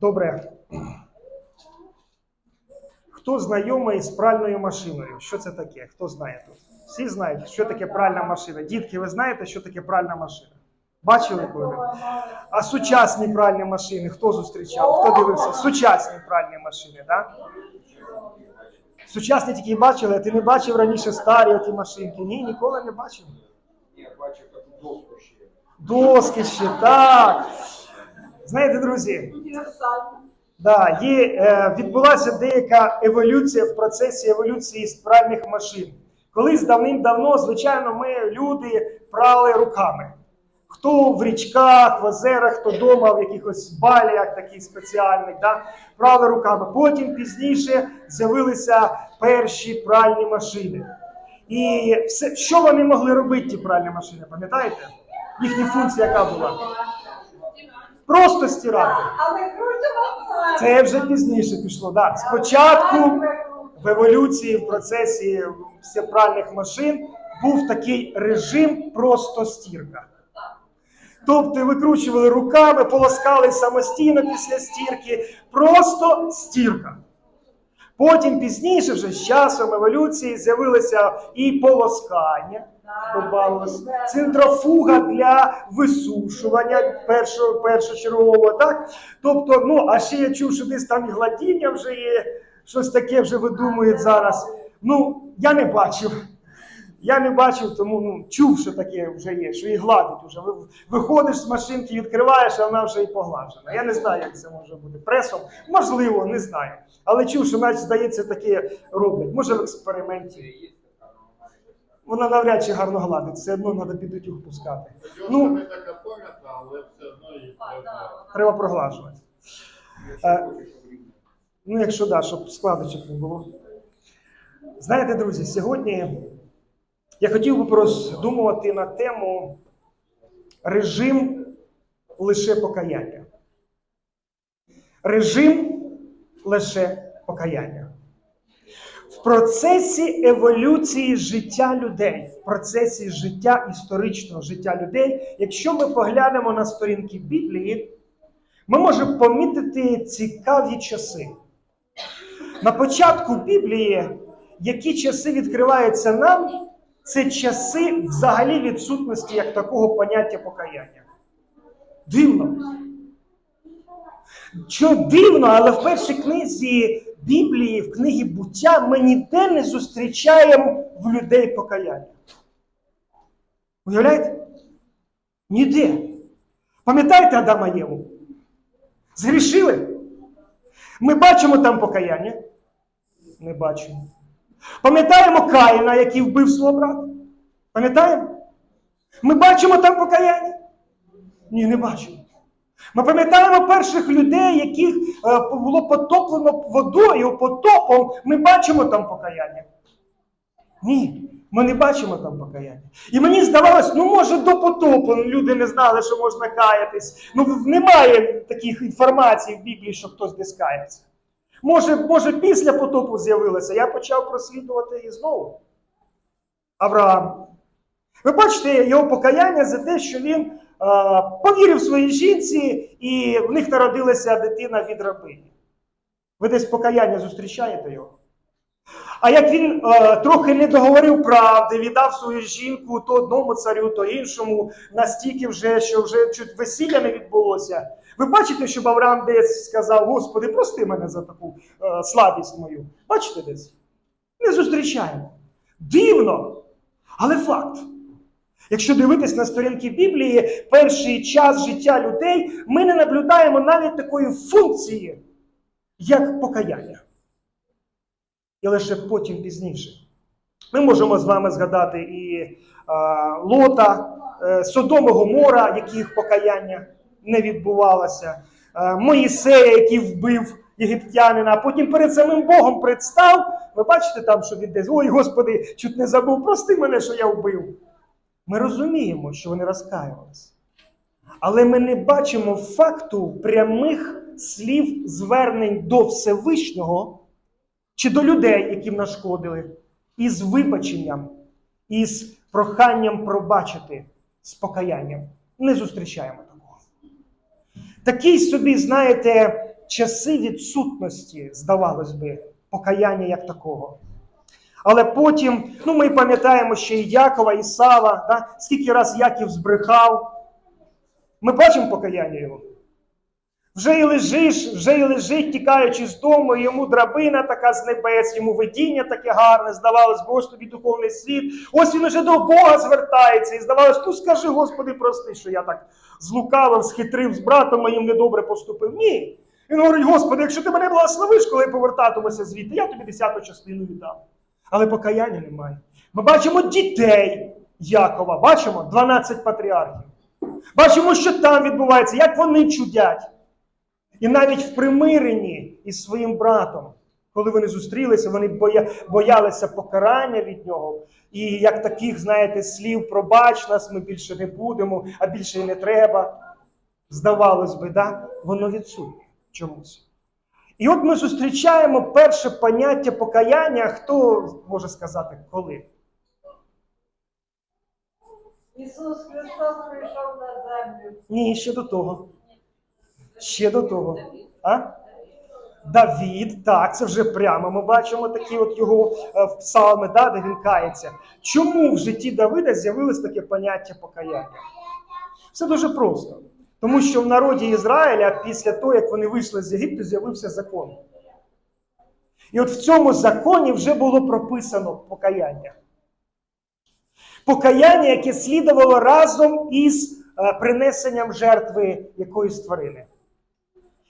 Добре. Хто знайомий з пральною машиною? Що це таке? Хто знає тут? Всі знають, що таке пральна машина. Дітки, ви знаєте, що таке пральна машина? Бачили коли? А сучасні пральні машини хто зустрічав? Хто дивився? Сучасні пральні машини, так? Да? Сучасні тільки бачили, а ти не бачив раніше старі ті машинки? Ні, ніколи не бачив. Ні, бачив таку доску ще. Доски ще, так. Знаєте, друзі, да, є, е, відбулася деяка еволюція в процесі еволюції пральних машин. Колись давним-давно, звичайно, ми люди прали руками. Хто в річках, в озерах, хто вдома в якихось баліях таких спеціальних, да, прали руками. Потім пізніше з'явилися перші пральні машини. І все, що вони могли робити, ті пральні машини, пам'ятаєте? Їхня функція яка була? Просто стирати. Але Це вже пізніше пішло. Да. Спочатку в еволюції, в процесі всепральних машин був такий режим просто стірка. Тобто викручували руками, полоскали самостійно після стірки, просто стірка. Потім пізніше, вже з часом еволюції, з'явилося і полоскання, добавилось, центрофуга для висушування першого, першочергового, так? Тобто, ну, а ще я чув, що десь там і гладіння вже є, щось таке вже видумують зараз. Ну, я не бачив. Я не бачив, тому ну, чув, що таке вже є, що і гладить. Ви- Виходиш з машинки, відкриваєш, а вона вже і поглажена. Я не знаю, як це може бути. Пресом, можливо, не знаю. Але чув, що навіть здається, таке роблять. Може в експерименті. Вона навряд чи гарно гладить, все одно треба під утюг пускати. Ну, не така пам'ятна, але все одно її треба. проглажувати. Е. Ну, якщо да, щоб складочок не було. Знаєте, друзі, сьогодні я хотів би пороздумувати на тему режим лише покаяння. Режим лише покаяння. Процесі еволюції життя людей, в процесі життя історичного життя людей, якщо ми поглянемо на сторінки Біблії, ми можемо помітити цікаві часи. На початку Біблії, які часи відкриваються нам, це часи взагалі відсутності як такого поняття покаяння. Дивно. Що дивно, але в першій книзі Біблії, в книгі буття, ми ніде не зустрічаємо в людей покаяння. Уявляєте? Ніде. Пам'ятаєте Адама Єву? Згрішили? Ми бачимо там покаяння? Не бачимо. Пам'ятаємо Каїна, який вбив свого брата? Пам'ятаємо? Ми бачимо там покаяння? Ні, не бачимо. Ми пам'ятаємо перших людей, яких е, було потоплено водою, потопом. Ми бачимо там покаяння? Ні, ми не бачимо там покаяння. І мені здавалось, ну може до потопу люди не знали, що можна каятись. Ну немає таких інформацій в Біблії, що хтось десь кається. Може, може, після потопу з'явилося. Я почав прослідувати її знову. Авраам. Ви бачите його покаяння за те, що він е, повірив своїй жінці, і в них народилася дитина від рабині. Ви десь покаяння зустрічаєте його? А як він е, трохи не договорив правди, віддав свою жінку то одному царю, то іншому, настільки вже, що вже чуть весілля не відбулося. Ви бачите, щоб Авраам десь сказав: Господи, прости мене за таку е, слабість мою. Бачите десь? Не зустрічаємо. Дивно, але факт. Якщо дивитись на сторінки Біблії, перший час життя людей, ми не наблюдаємо навіть такої функції, як покаяння. І лише потім пізніше. Ми можемо з вами згадати і а, Лота, е, Содом і Гомора, яких покаяння не відбувалося, е, Моїсея, який вбив єгиптянина, а потім перед самим Богом представ. Ви бачите там, що він десь, ой, Господи, чуть не забув, прости мене, що я вбив. Ми розуміємо, що вони розкаювалися. Але ми не бачимо факту прямих слів звернень до Всевишнього чи до людей, яким нашкодили, із вибаченням, із проханням пробачити з покаянням. Не зустрічаємо такого. Такий собі, знаєте, часи відсутності, здавалось би, покаяння як такого. Але потім, ну ми пам'ятаємо ще і Якова, і Сава, да? скільки раз Яків збрехав. Ми бачимо покаяння його. Вже і лежиш, вже і лежить, тікаючи з дому, і йому драбина така з небес, йому видіння таке гарне, здавалось, бо ось тобі духовний світ. Ось він уже до Бога звертається. І здавалось, ну скажи, Господи, прости, що я так злукавив, схитрив з братом моїм недобре поступив. Ні. Він говорить, Господи, якщо ти мене благословиш, коли я повертатимуся звідти, я тобі десяту частину віддам. Але покаяння немає. Ми бачимо дітей Якова, бачимо 12 патріархів. Бачимо, що там відбувається, як вони чудять. І навіть в примиренні із своїм братом, коли вони зустрілися, вони боя... боялися покарання від нього. І як таких, знаєте, слів пробач нас, ми більше не будемо, а більше і не треба. Здавалось би, да? воно відсутнє чомусь. І от ми зустрічаємо перше поняття покаяння, хто може сказати коли? Ісус Христос прийшов на землю. Ні, ще до того. Ще до того. А? Давід, так, це вже прямо ми бачимо такі от його е, в псалми, да, де він кається. Чому в житті Давида з'явилось таке поняття покаяння? Все дуже просто. Тому що в народі Ізраїля після того, як вони вийшли з Єгипту, з'явився закон. І от в цьому законі вже було прописано покаяння. Покаяння, яке слідувало разом із е, принесенням жертви якоїсь тварини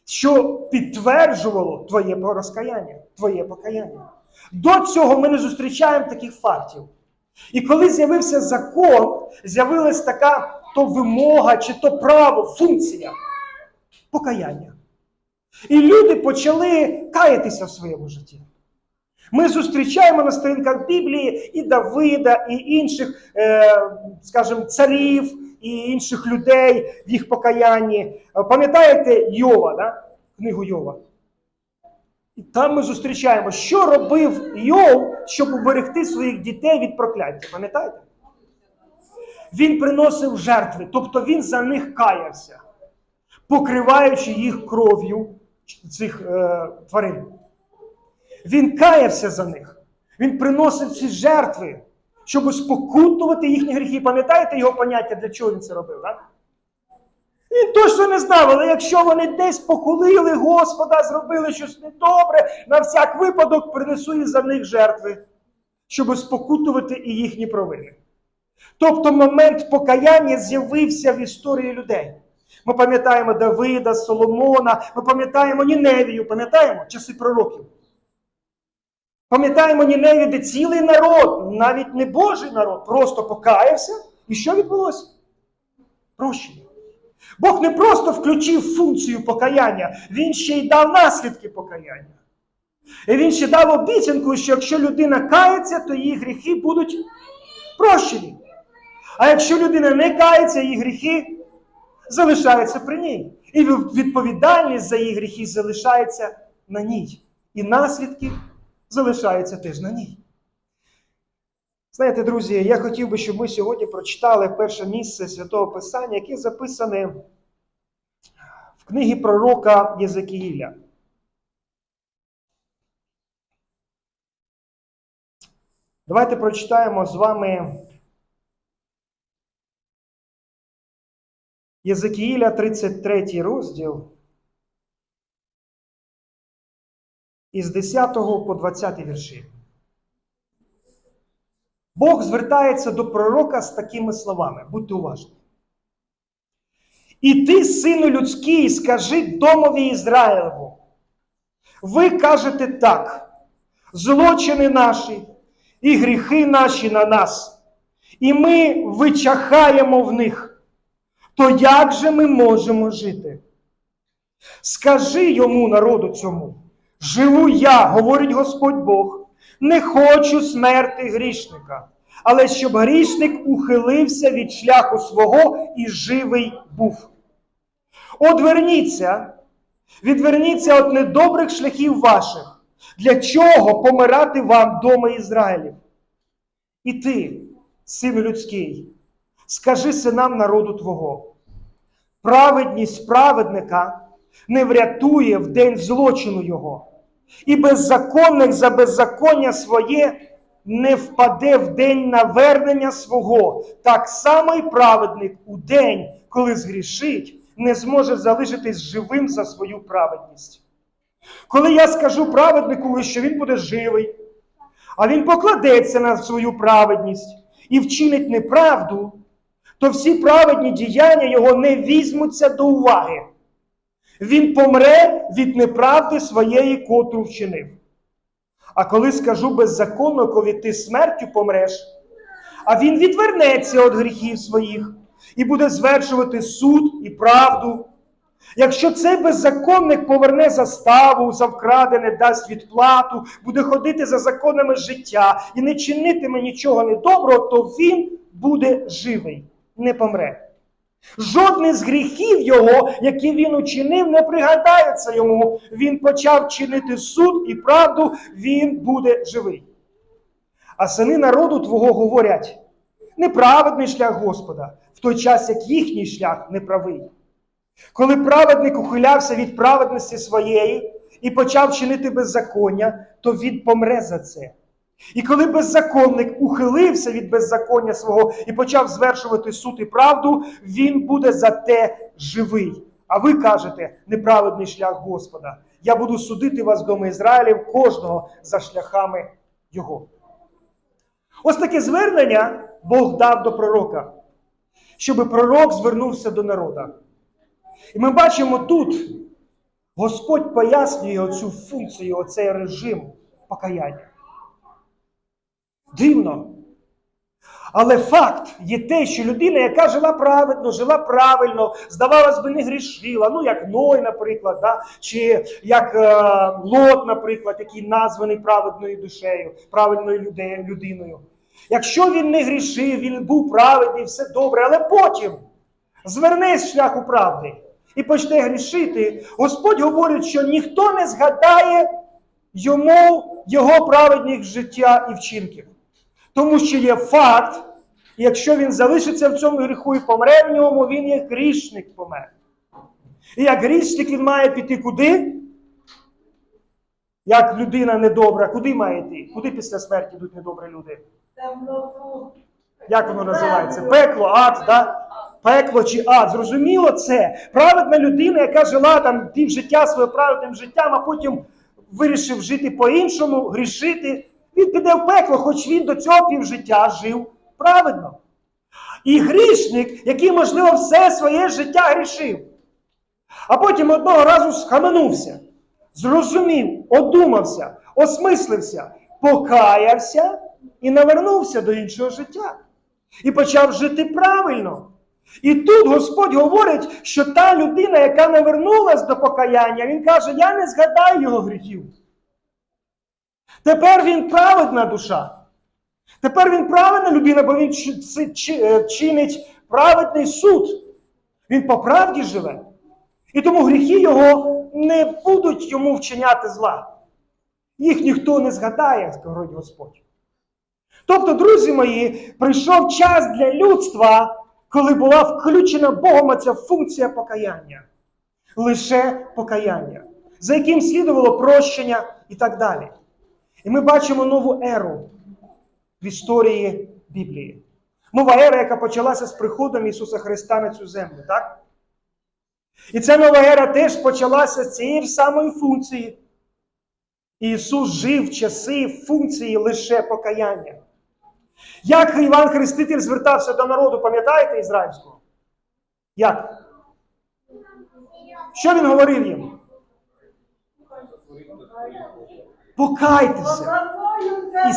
що підтверджувало твоє розкаяння, твоє покаяння. До цього ми не зустрічаємо таких фактів. І коли з'явився закон, з'явилась така то вимога, чи то право, функція покаяння. І люди почали каятися в своєму житті. Ми зустрічаємо на сторінках Біблії і Давида, і інших, е, скажімо, царів, і інших людей в їх покаянні. Пам'ятаєте Йова, да? книгу Йова? І там ми зустрічаємо, що робив Йов, щоб уберегти своїх дітей від прокляття. Пам'ятаєте? Він приносив жертви, тобто він за них каявся, покриваючи їх кров'ю цих е, тварин. Він каявся за них. Він приносив ці жертви, щоб спокутувати їхні гріхи. Пам'ятаєте його поняття, для чого він це робив? Так? Він точно не знав, але якщо вони десь похулили Господа, зробили щось недобре, на всяк випадок принесу і за них жертви, щоб спокутувати і їхні провини. Тобто момент покаяння з'явився в історії людей. Ми пам'ятаємо Давида, Соломона, ми пам'ятаємо Ніневію, пам'ятаємо часи пророків. Пам'ятаємо Ніневі, де цілий народ, навіть не Божий народ, просто покаявся. І що відбулося? Прощення. Бог не просто включив функцію покаяння, він ще й дав наслідки покаяння. І він ще дав обіцянку, що якщо людина кається, то її гріхи будуть прощені. А якщо людина не кається, її гріхи залишаються при ній. І відповідальність за її гріхи залишається на ній. І наслідки залишаються теж на ній. Знаєте, друзі, я хотів би, щоб ми сьогодні прочитали перше місце Святого Писання, яке записане в книгі пророка Єзекіїля. Давайте прочитаємо з вами Єзекіїля, 33 розділ. Із 10 по 20 вірші. Бог звертається до пророка з такими словами. Будьте уважні. І ти, сину людський, скажи домові Ізраїлеву. Ви кажете так: злочини наші і гріхи наші на нас, і ми вичахаємо в них. То як же ми можемо жити? Скажи йому, народу цьому, живу я, говорить Господь Бог. Не хочу смерти грішника, але щоб грішник ухилився від шляху свого і живий був. Одверніться, відверніться від недобрих шляхів ваших, для чого помирати вам дома Ізраїлів. І ти, сину людський, скажи синам народу Твого, праведність праведника не врятує в день злочину його, і беззаконник за беззаконня своє не впаде в день навернення свого, так само й праведник у день, коли згрішить, не зможе залишитись живим за свою праведність. Коли я скажу праведнику, що він буде живий, а він покладеться на свою праведність і вчинить неправду, то всі праведні діяння його не візьмуться до уваги. Він помре від неправди своєї, котру вчинив. А коли скажу беззаконникові, ти смертю помреш, а він відвернеться від гріхів своїх і буде звершувати суд і правду. Якщо цей беззаконник поверне заставу, за вкрадене дасть відплату, буде ходити за законами життя і не чинитиме нічого недоброго, то він буде живий, не помре. Жодний з гріхів його, які він учинив, не пригадається йому. Він почав чинити суд і правду, він буде живий. А сини народу твого говорять: неправедний шлях Господа, в той час як їхній шлях неправий. Коли праведник ухилявся від праведності своєї і почав чинити беззаконня, то він помре за це. І коли беззаконник ухилився від беззаконня свого і почав звершувати суд і правду, він буде за те живий. А ви кажете, неправедний шлях Господа. Я буду судити вас, доми Ізраїлів, кожного за шляхами його. Ось таке звернення Бог дав до пророка, щоб пророк звернувся до народа. І ми бачимо тут, Господь пояснює оцю функцію, оцей режим покаяння. Дивно. Але факт є те, що людина, яка жила праведно, жила правильно, здавалось би, не грішила, ну як Ной, наприклад, да? чи як е, Лот, наприклад, який названий праведною душею, правильною людиною. Якщо він не грішив, він був праведний, все добре, але потім зверне з шляху правди і почне грішити, Господь говорить, що ніхто не згадає йому його праведних життя і вчинків. Тому що є факт, якщо він залишиться в цьому гріху і помре в ньому, він як грішник помер. І як грішник він має піти куди? Як людина недобра, куди має йти? Куди після смерті йдуть недобрі люди? Як воно називається? Пекло, ад, да? Пекло чи ад. Зрозуміло це. Праведна людина, яка жила там пів життя своїм праведним життям, а потім вирішив жити по-іншому, грішити. Він піде в пекло, хоч він до цього півжиття жив праведно. І грішник, який, можливо, все своє життя грішив, а потім одного разу схаменувся, зрозумів, одумався, осмислився, покаявся і навернувся до іншого життя. І почав жити правильно. І тут Господь говорить, що та людина, яка навернулась до покаяння, він каже: Я не згадаю його гріхів. Тепер він праведна душа. Тепер він праведна людина, бо він е, чинить праведний суд. Він по правді живе. І тому гріхи його не будуть йому вчиняти зла. Їх ніхто не згадає, говорить Господь. Тобто, друзі мої, прийшов час для людства, коли була включена Богом ця функція покаяння. Лише покаяння, за яким слідувало прощення і так далі. І ми бачимо нову еру в історії Біблії. Нова ера, яка почалася з приходом Ісуса Христа на цю землю, так? І ця нова ера теж почалася з цієї ж самої функції. Ісус жив в часи функції лише покаяння. Як Іван Хреститель звертався до народу, пам'ятаєте ізраїльського? Як? Що він говорив їм? Покайтеся. І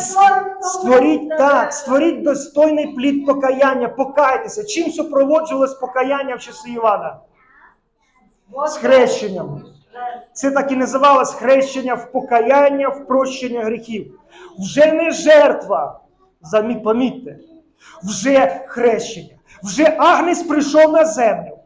створіть так, створіть достойний плід покаяння, покайтеся. Чим супроводжувалось покаяння в часи Івана? З хрещенням. Це так і називалось хрещення в покаяння, в прощення гріхів. Вже не жертва, замі- помітьте, вже хрещення. Вже агнець прийшов на землю.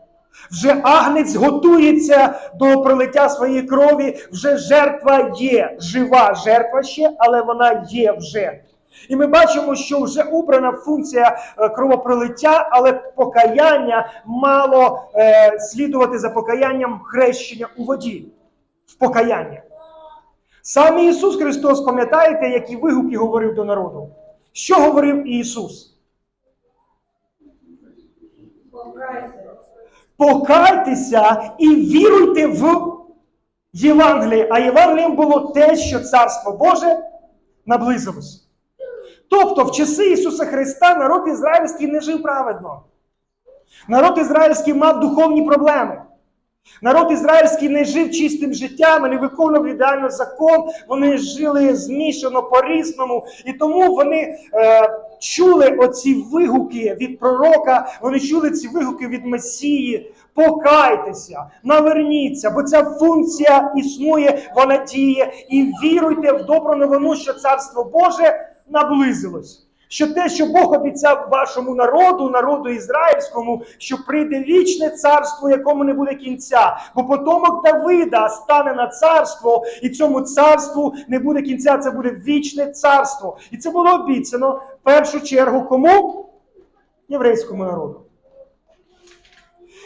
Вже агнець готується до пролиття своєї крові, вже жертва є, жива жертва ще, але вона є вже. І ми бачимо, що вже убрана функція е, кровопролиття, але покаяння мало е, слідувати за покаянням хрещення у воді. В покаяння. Сам Ісус Христос, пам'ятаєте, які вигуки говорив до народу? Що говорив Ісус? Покайтеся і віруйте в Євангеліє. А Євангелієм було те, що Царство Боже наблизилось. Тобто, в часи Ісуса Христа народ ізраїльський не жив праведно. Народ ізраїльський мав духовні проблеми. Народ ізраїльський не жив чистим життям, не виконував ідеально закон, вони жили змішано по-різному. І тому вони е, чули оці вигуки від пророка, вони чули ці вигуки від Месії. Покайтеся, наверніться, бо ця функція існує, вона діє. І віруйте в добру новину, що Царство Боже наблизилось. Що те, що Бог обіцяв вашому народу, народу ізраїльському, що прийде вічне царство, якому не буде кінця. Бо потомок Давида стане на царство, і цьому царству не буде кінця, це буде вічне царство. І це було обіцяно в першу чергу кому? Єврейському народу.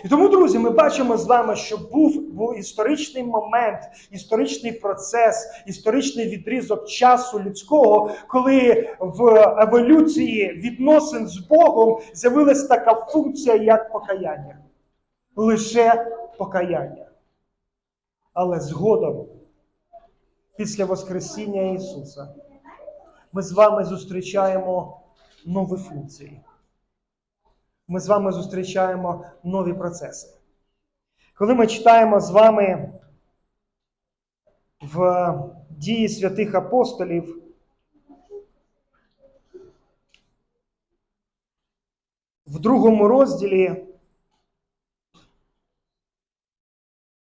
І тому, друзі, ми бачимо з вами, що був, був історичний момент, історичний процес, історичний відрізок часу людського, коли в еволюції відносин з Богом з'явилась така функція, як покаяння. Лише покаяння. Але згодом, після Воскресіння Ісуса, ми з вами зустрічаємо нові функції ми з вами зустрічаємо нові процеси. Коли ми читаємо з вами в дії святих апостолів, в другому розділі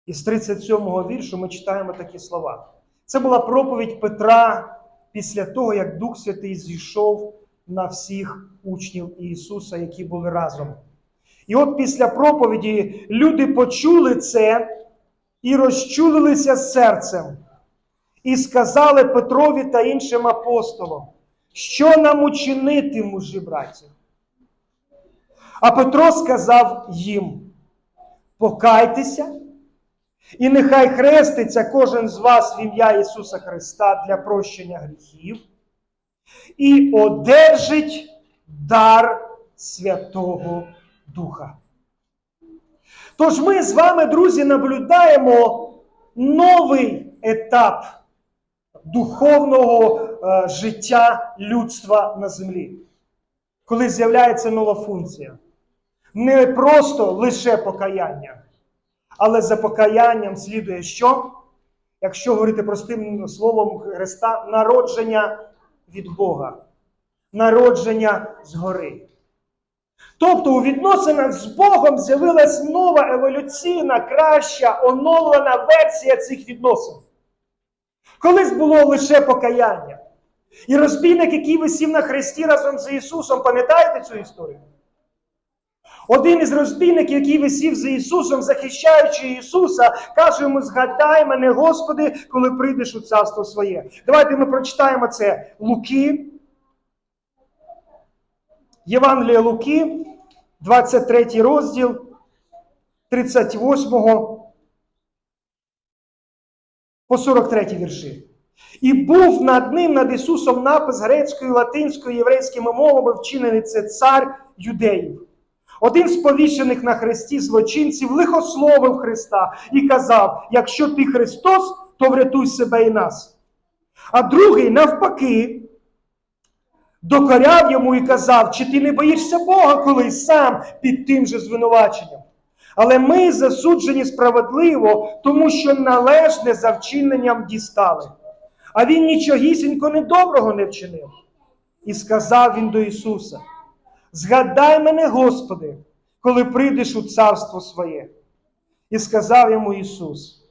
із 37 віршу ми читаємо такі слова. Це була проповідь Петра після того, як Дух Святий зійшов на всіх учнів Ісуса, які були разом. І от після проповіді люди почули це і розчулилися серцем, і сказали Петрові та іншим апостолам, що нам учинити, мужі браті? А Петро сказав їм: покайтеся, і нехай хреститься кожен з вас в ім'я Ісуса Христа для прощення гріхів і одержить дар Святого Духа. Тож ми з вами, друзі, наблюдаємо новий етап духовного е, життя людства на землі, коли з'являється нова функція. Не просто лише покаяння, але за покаянням слідує що? Якщо говорити простим словом Христа, народження від Бога, народження згори. Тобто у відносинах з Богом з'явилась нова еволюційна, краща, оновлена версія цих відносин. Колись було лише покаяння. І розбійник, який висів на хресті разом з Ісусом, пам'ятаєте цю історію? Один із розбійників, який висів за Ісусом, захищаючи Ісуса, каже йому: згадай мене, Господи, коли прийдеш у царство своє. Давайте ми прочитаємо це Луки. Євангелія Луки, 23 розділ, 38 по 43 вірші. І був над ним, над Ісусом, напис грецькою, латинською, єврейськими мовами, вчинений це цар юдеїв. Один з повішених на хресті злочинців лихословив Христа і казав: якщо ти Христос, то врятуй себе і нас. А другий, навпаки, докоряв йому і казав, чи ти не боїшся Бога, коли сам під тим же звинуваченням. Але ми засуджені справедливо, тому що належне за вчиненням дістали. А він нічогісінько недоброго не вчинив. І сказав він до Ісуса: Згадай мене, Господи, коли прийдеш у царство своє. І сказав йому Ісус: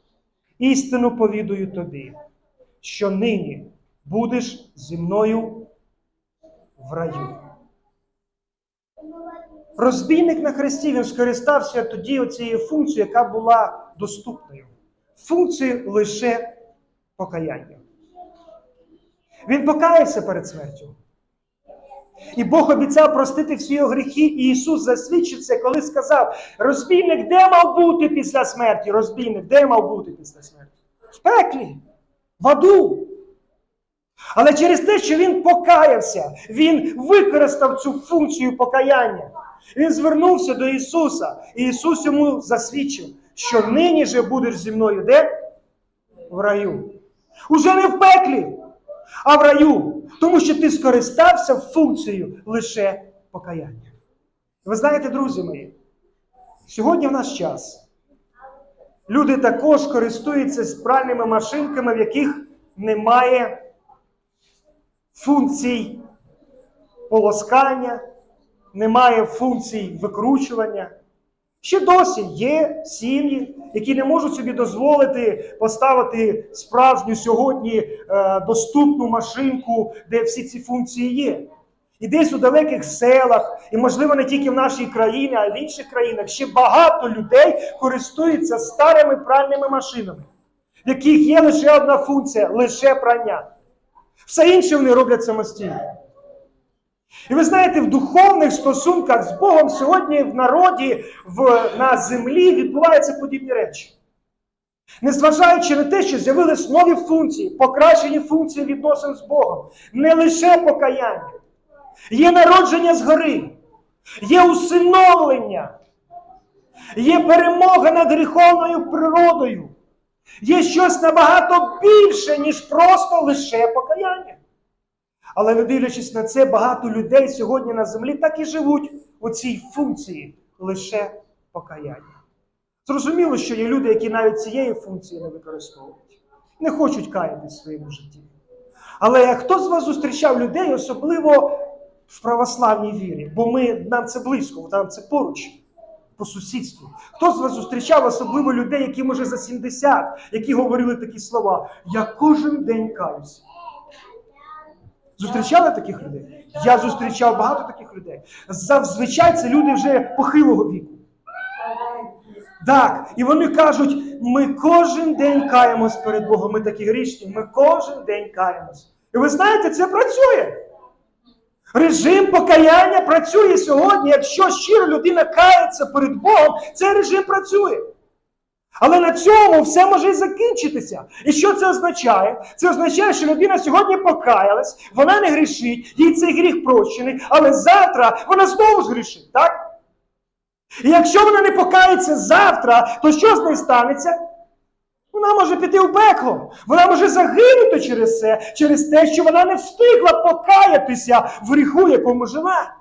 істину повідую тобі, що нині будеш зі мною в раю. Розбійник на хресті він скористався тоді оцією функцією, яка була доступною. Функцією лише покаяння. Він покаявся перед смертю. І Бог обіцяв простити всі його гріхи, і Ісус засвідчив це, коли сказав: розбійник де мав бути після смерті? Розбійник де мав бути після смерті? В пеклі, в аду. Але через те, що він покаявся, він використав цю функцію покаяння. Він звернувся до Ісуса, і Ісус йому засвідчив, що нині же будеш зі мною де? В раю. Уже не в пеклі, а в раю. Тому що ти скористався функцією лише покаяння. Ви знаєте, друзі мої, сьогодні в наш час люди також користуються спральними машинками, в яких немає функцій полоскання, немає функцій викручування. Ще досі є сім'ї, які не можуть собі дозволити поставити справжню сьогодні е, доступну машинку, де всі ці функції є. І десь у далеких селах, і можливо не тільки в нашій країні, а й в інших країнах, ще багато людей користуються старими пральними машинами, в яких є лише одна функція лише прання. Все інше вони роблять самостійно. І ви знаєте, в духовних стосунках з Богом сьогодні в народі, в, на землі відбуваються подібні речі. Незважаючи на те, що з'явились нові функції, покращені функції відносин з Богом, не лише покаяння, є народження згори, є усиновлення, є перемога над гріховною природою, є щось набагато більше, ніж просто лише покаяння. Але не дивлячись на це, багато людей сьогодні на землі так і живуть у цій функції лише покаяння. Зрозуміло, що є люди, які навіть цієї функції не використовують, не хочуть каятись в своєму житті. Але хто з вас зустрічав людей, особливо в православній вірі? Бо ми, нам це близько, нам це поруч, по сусідству. Хто з вас зустрічав особливо людей, які може за 70, які говорили такі слова: Я кожен день каюся. Зустрічали таких людей? Я зустрічав багато таких людей. Зазвичай це люди вже похилого віку. Так, і вони кажуть, ми кожен день каємось перед Богом. Ми такі грішні, ми кожен день каємось. І ви знаєте, це працює. Режим покаяння працює сьогодні. Якщо щиро людина кається перед Богом, цей режим працює. Але на цьому все може і закінчитися. І що це означає? Це означає, що людина сьогодні покаялась, вона не грішить, їй цей гріх прощений, але завтра вона знову згрішить, так? І якщо вона не покається завтра, то що з нею станеться? Вона може піти в пекло, вона може загинути через це, через те, що вона не встигла покаятися в гріху, якому живе.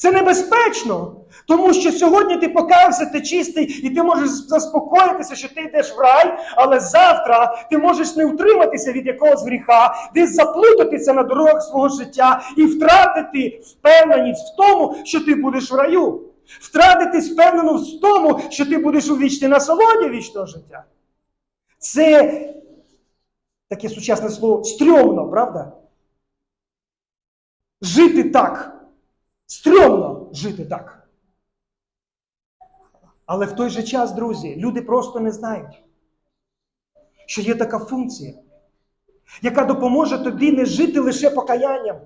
Це небезпечно, тому що сьогодні ти покаявся, ти чистий, і ти можеш заспокоїтися, що ти йдеш в рай, але завтра ти можеш не утриматися від якогось гріха, десь заплутатися на дорогах свого життя і втратити впевненість в тому, що ти будеш в раю. Втратити впевненість в тому, що ти будеш у вічній насолоді вічного життя. Це таке сучасне слово стрьомно, правда? Жити так. Стрьомно жити так. Але в той же час, друзі, люди просто не знають, що є така функція, яка допоможе тобі не жити лише покаянням,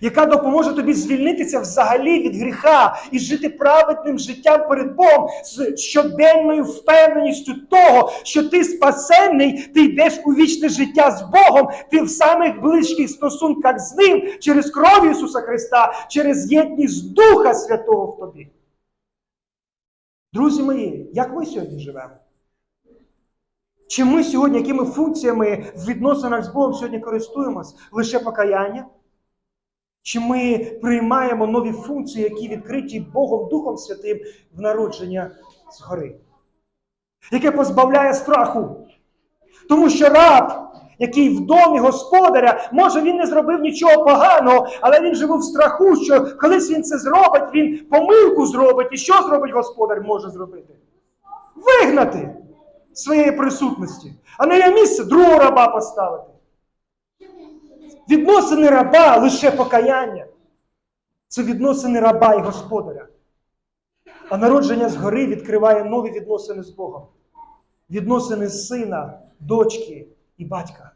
яка допоможе тобі звільнитися взагалі від гріха і жити праведним життям перед Богом з щоденною впевненістю того, що ти спасенний, ти йдеш у вічне життя з Богом, ти в самих близьких стосунках з Ним через кров Ісуса Христа, через єдність Духа Святого в тобі. Друзі мої, як ми сьогодні живемо? Чи ми сьогодні, якими функціями в відносинах з Богом сьогодні користуємось? Лише покаяння? Чи ми приймаємо нові функції, які відкриті Богом Духом Святим в народження згори, яке позбавляє страху? Тому що раб, який в домі господаря, може він не зробив нічого поганого, але він живе в страху, що колись він це зробить, він помилку зробить. І що зробить господар може зробити? Вигнати своєї присутності, а на її місце другого раба поставити. Відносини раба лише покаяння. Це відносини раба і господаря. А народження згори відкриває нові відносини з Богом. Відносини сина, дочки і батька.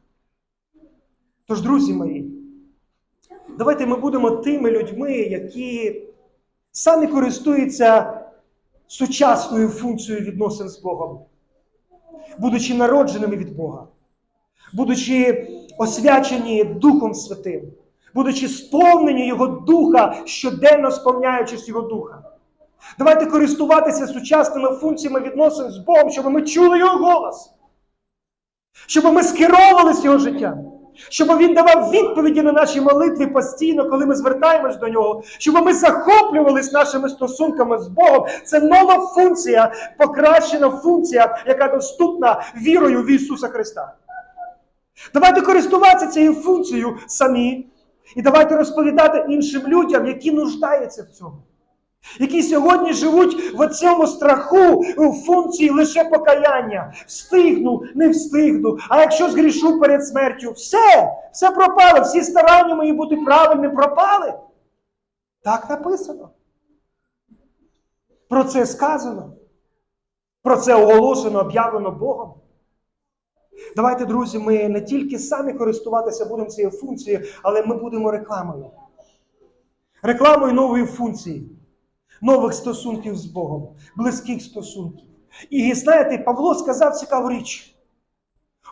Тож, друзі мої, Давайте ми будемо тими людьми, які самі користуються сучасною функцією відносин з Богом, будучи народженими від Бога, будучи освячені Духом Святим, будучи сповнені Його Духа, щоденно сповняючись Його Духа. Давайте користуватися сучасними функціями відносин з Богом, щоб ми чули Його голос, щоб ми скеровувалися Його життям, щоб Він давав відповіді на наші молитви постійно, коли ми звертаємось до нього, щоб ми захоплювались нашими стосунками з Богом. Це нова функція, покращена функція, яка доступна вірою в Ісуса Христа. Давайте користуватися цією функцією самі. І давайте розповідати іншим людям, які нуждаються в цьому. Які сьогодні живуть в цьому страху у функції лише покаяння. Встигну, не встигну. А якщо згрішу перед смертю, все, все пропало, всі старання мої бути правильним пропали. Так написано. Про це сказано. Про це оголошено, об'явлено Богом. Давайте, друзі, ми не тільки самі користуватися будемо цією функцією, але ми будемо рекламою. Рекламою нової функції, нових стосунків з Богом, близьких стосунків. І знаєте, Павло сказав цікаву річ.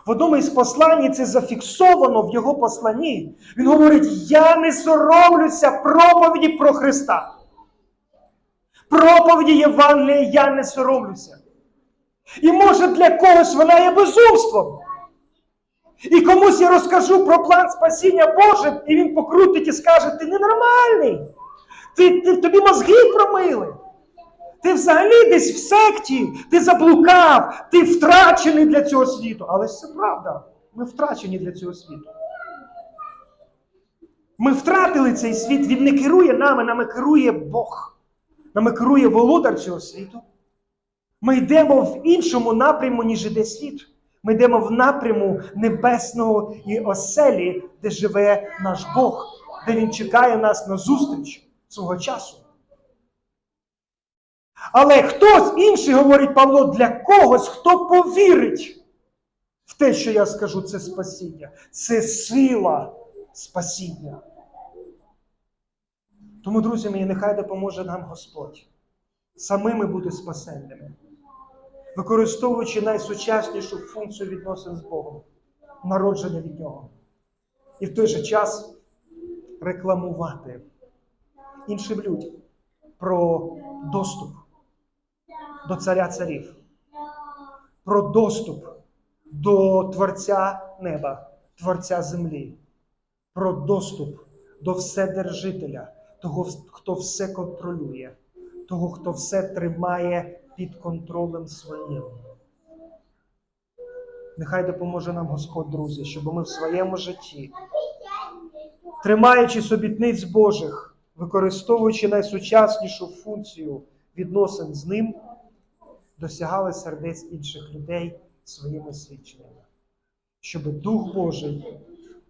В одному із послань це зафіксовано в його посланні. Він говорить: Я не соромлюся проповіді про Христа. Проповіді Євангелія я не соромлюся. І може для когось вона є безумством. І комусь я розкажу про план спасіння Боже, і він покрутить і скаже: ти ненормальний. Ти, ти, тобі мозги промили. Ти взагалі десь в секті, ти заблукав, ти втрачений для цього світу. Але це правда. Ми втрачені для цього світу. Ми втратили цей світ, він не керує нами, нами керує Бог. Нами керує володар цього світу. Ми йдемо в іншому напряму, ніж іде світ. Ми йдемо в напряму небесного і оселі, де живе наш Бог, де Він чекає нас на зустріч свого часу. Але хтось інший, говорить Павло, для когось, хто повірить в те, що я скажу, це спасіння, це сила спасіння. Тому, друзі мої, нехай допоможе нам Господь самими бути спасенними, використовуючи найсучаснішу функцію відносин з Богом, народження від Нього. І в той же час рекламувати іншим людям про доступ до царя царів, про доступ до Творця неба, Творця землі, про доступ до Вседержителя, того, хто все контролює, того, хто все тримає під контролем своїм. Нехай допоможе нам Господь, друзі, щоб ми в своєму житті, тримаючись обітниць Божих, використовуючи найсучаснішу функцію відносин з ним, досягали сердець інших людей своїми свідченнями, щоб Дух Божий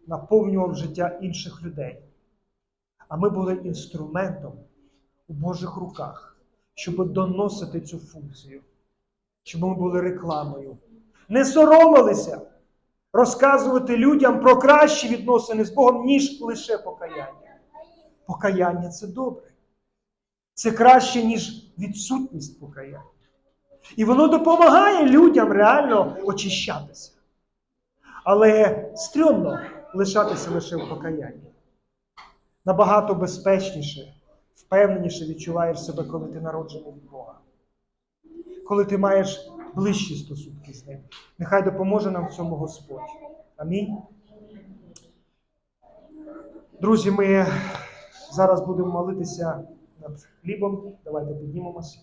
наповнював життя інших людей, а ми були інструментом у Божих руках, щоб доносити цю функцію, щоб ми були рекламою, не соромилися розказувати людям про кращі відносини з Богом, ніж лише покаяння. Покаяння це добре. Це краще, ніж відсутність покаяння. І воно допомагає людям реально очищатися. Але стрьомно лишатися лише в покаянні. Набагато безпечніше, впевненіше відчуваєш себе, коли ти народжений від Бога. Коли ти маєш ближчі стосунки з ним. Нехай допоможе нам в цьому Господь. Амінь. Друзі, ми зараз будемо молитися над хлібом. Давайте піднімемося.